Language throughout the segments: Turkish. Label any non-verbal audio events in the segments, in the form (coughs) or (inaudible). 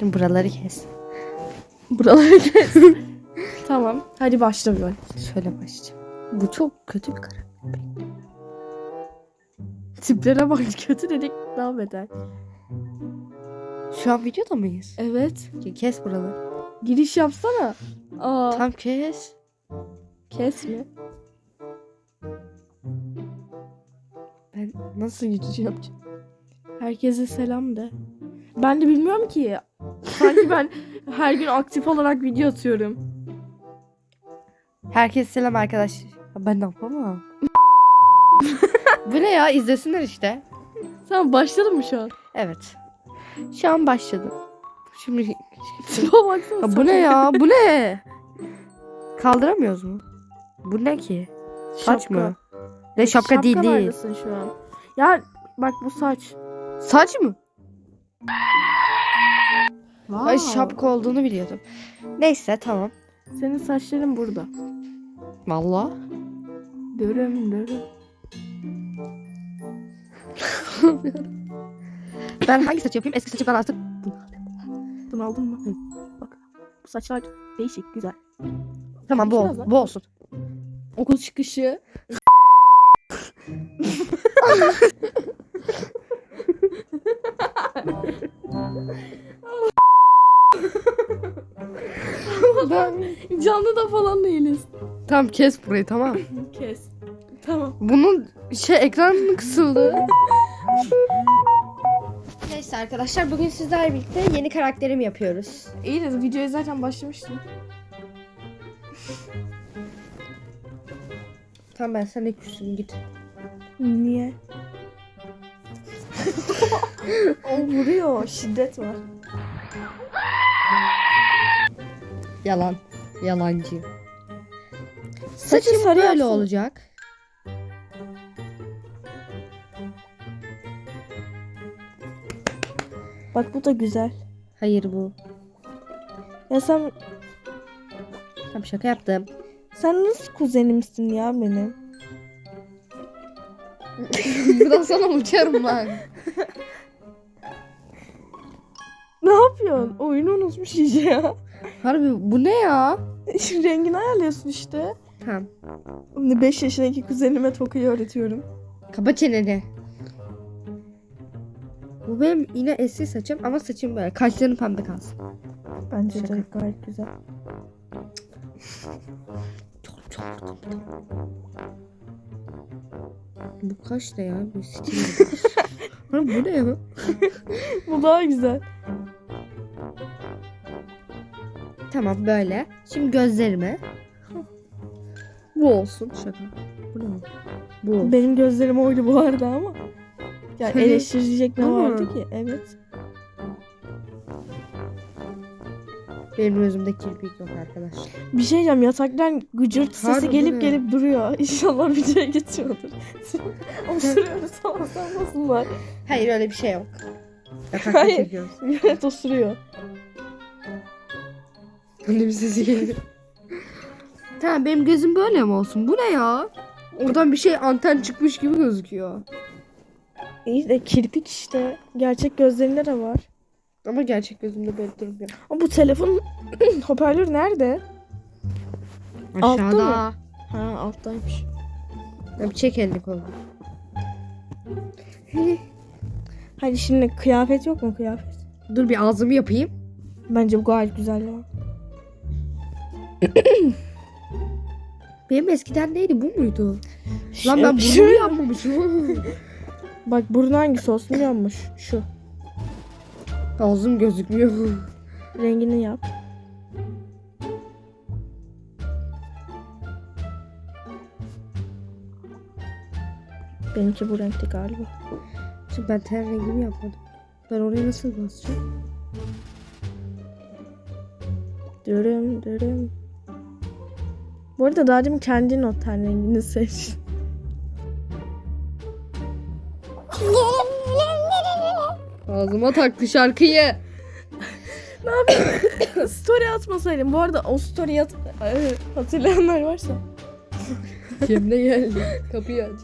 Buraları kes. Buraları kes. (laughs) tamam. Hadi başla bir Söyle başlayacağım. Bu çok kötü bir karar. Tiplere bak kötü dedik daha beter. Şu an videoda mıyız? Evet. Kes buraları. Giriş yapsana. Aa, Tam kes. kes mi? Ben nasıl yüzücü yapacağım? Herkese selam de. Ben de bilmiyorum ki. Sanki ben her gün aktif olarak video atıyorum. Herkese selam arkadaşlar. Ben ne yapamam? (laughs) Bu ne ya? İzlesinler işte. Sen başladın mı şu an? Evet. Şu an başladım. Şimdi (laughs) Tipe baksana. Ya bu ne ya? Bu ne? Kaldıramıyoruz mu? Bu ne ki? Saç mı? Ne şapka, değil değil. Şapkalardasın şu an. Ya bak bu saç. Saç mı? Wow. Ay şapka olduğunu biliyordum. Neyse tamam. Senin saçların burada. Vallahi. Dörüm dörüm. (laughs) Ben hangi saç yapayım? Eski saçı ben artık Bunu aldın mı? Bak. Bu saçlar değişik, güzel. Tamam bu, ol, bu olsun. Okul çıkışı. (laughs) Canlı da falan değiliz. Tamam kes burayı tamam. (laughs) Kes. Tamam. Bunun şey ekran kısıldı. Neyse arkadaşlar bugün sizlerle birlikte yeni karakterimi yapıyoruz. İyi de videoya zaten başlamıştım. Tamam ben sana küsüm git. Niye? (laughs) o vuruyor. Şiddet var. Yalan. Yalancı. Saçı Saçım sarı böyle yapsana. olacak. Bak bu da güzel. Hayır bu. Ya sen Tamam şaka yaptım. sen nasıl kuzenimsin ya benim? (laughs) Buradan sonra uçarım lan. (laughs) Ne yapıyorsun? Oyunu unutmuş iyice ya. Harbi bu ne ya? (laughs) Rengini ayarlıyorsun işte. Tamam. 5 yaşındaki kuzenime Tokyo'yu öğretiyorum. Kaba çeneni. Bu benim yine eski saçım ama saçım böyle. Kaşlarım pembe kalsın. Bence Şaka. de gayet güzel. Çok çok Bu kaş ne ya? Bu stil (laughs) bu ne ya? Bu daha güzel. Tamam böyle. Şimdi gözlerime. Bu olsun. Şaka. Bu ne? Bu. Benim gözlerim oydu bu arada ama. Yani Senin- eleştirecek ne vardı ki? Evet. Benim gözümde kirpik yok arkadaşlar. Bir şey diyeceğim yataktan gıcırt sesi Harbi gelip gelip duruyor. (laughs) İnşallah videoya geçiyordur. (laughs) Osuruyoruz ama sanmasınlar. Hayır öyle bir şey yok. Yatakta Hayır. çekiyoruz. Evet osuruyor. Annemin sesi geliyor. (laughs) tamam benim gözüm böyle mi olsun? Bu ne ya? Oradan bir şey anten çıkmış gibi gözüküyor. İyi de kirpik işte. Gerçek gözlerinde de var. Ama gerçek gözümde böyle durmuyor. Ama bu telefonun (clears throat) hoparlör nerede? Altta Aşağıda. Ha alttaymış. Ya bir çek elini kolunu. Hadi şimdi kıyafet yok mu kıyafet? Dur bir ağzımı yapayım. Bence bu gayet güzel ya. (coughs) Benim eskiden neydi bu muydu? Lan ben burnumu yapmamışım. (laughs) Bak burnu hangisi olsun musun? Şu. Ağzım gözükmüyor. Rengini yap. Benimki bu renkte galiba. Şimdi ben ten rengimi yapmadım. Ben oraya nasıl basacağım? Dürüm dürüm. Bu arada kendin o ten rengini seç. Ağzıma taktı şarkıyı. (coughs) story atmasaydım. Bu arada o story at hatırlayanlar varsa. Cemre geldi. Kapıyı aç.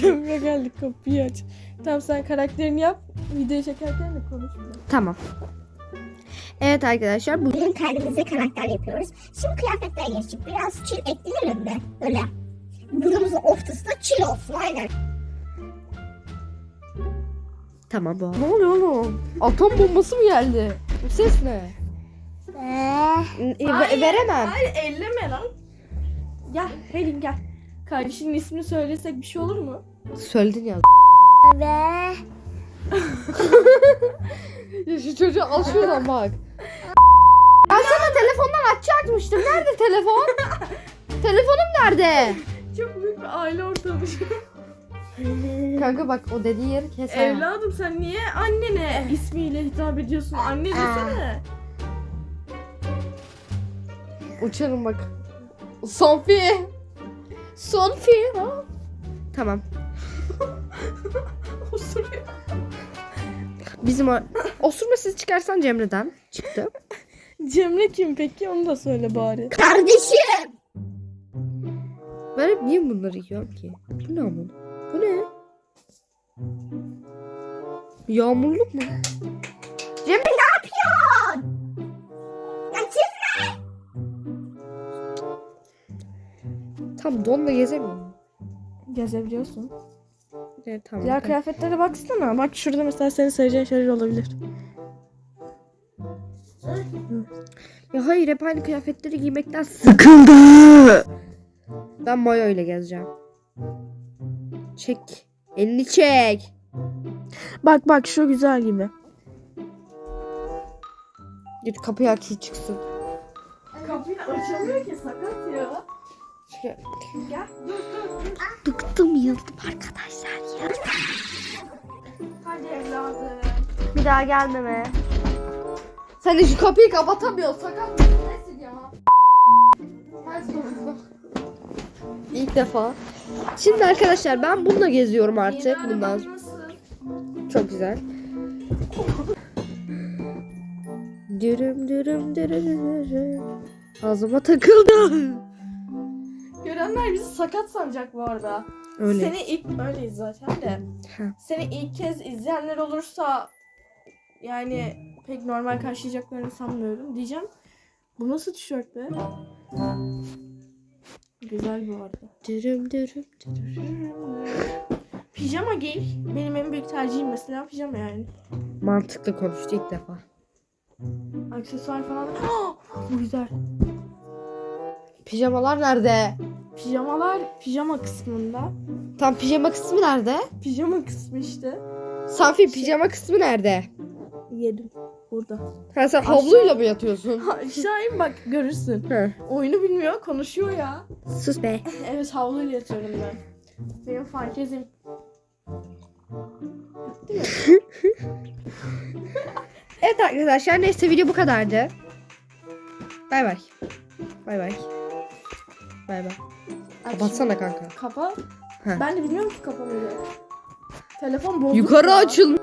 Cemre geldi kapıyı aç. Tamam sen karakterini yap. Video çekerken de konuş. Tamam. Evet arkadaşlar bu Bugün kendimize karakter yapıyoruz. Şimdi kıyafetlere geçtik. Biraz chill ekleyelim de. Öyle. Burumuzun ortasında chill olsun aynen. tamam bu. Ne oluyor oğlum? Atom bombası mı geldi? Bu ses ne? Hayır, veremem. Hayır elleme lan. Gel Pelin gel. Kardeşinin ismini söylesek bir şey olur mu? Söyledin ya. Ve Ya şu çocuğu al şuradan bak. Ben sana telefondan açacakmıştım. Nerede telefon? Telefonum nerede? Çok büyük bir aile ortamı. Kanka bak o dediği yeri kes. ha. Evladım sen niye annene ismiyle hitap ediyorsun? Anne desene. Uçarım bak. Sonfi. Ha? Tamam. (laughs) Osuruyor. Bizim o... Osurma sesi çıkarsan Cemre'den çıktı. (laughs) Cemre kim peki? Onu da söyle bari. kardeşim. Ben hep niye bunları yiyorum ki? Bu ne ama? Bu ne? Yağmurluk mu? Ya çiz. Tam donla gezemiyorum. Gezebiliyorsun. Evet tamam. Diğer kıyafetlere baksana. Bak şurada mesela senin seveceğin şeyler olabilir. Ya hayır hep aynı kıyafetleri giymekten sıkıldı. Ben mayo ile gezeceğim. Çek. Elini çek. Bak bak şu güzel gibi. Git kapıyı aç çıksın. Kapıyı açamıyor ki sakat ya. Gel. Gel dur dur dur. Bıktım yıldım arkadaşlar daha gelmeme. Sen de şu kapıyı kapatamıyorsun. Sakat mısın? Nesin ya? Her. İlk defa. Şimdi arkadaşlar ben bununla geziyorum artık. Bundan çok güzel. Dürüm dürüm dürüm dürüm. Ağzıma takıldı. Görenler bizi sakat sanacak bu arada. Öyle. Seni ilk öyleyiz zaten de. Seni ilk kez izleyenler olursa yani pek normal karşılayacaklarını sanmıyorum diyeceğim. Bu nasıl tişört be? Güzel bu arada. Dürüm dürüm dürüm. Pijama giy. Benim en büyük tercihim mesela pijama yani. Mantıklı konuştu ilk defa. Aksesuar falan. bu güzel. Pijamalar nerede? Pijamalar pijama kısmında. Tam pijama kısmı nerede? Pijama kısmı işte. Safi pijama kısmı nerede? Yedim. Burada. Ha sen Aşağı- havluyla mı yatıyorsun? (laughs) Aşağı in bak görürsün. Ha. Oyunu bilmiyor konuşuyor ya. Sus be. (laughs) Evet havluyla yatıyorum ben. Benim fantezim. (laughs) Evet arkadaşlar neyse video bu kadardı. Bay bay. Bay bay. Bay bay. Kapatsana kanka. Kapa. Heh. Ben de bilmiyorum ki kapamayı. Telefon bozuk Yukarı ya. açılmış.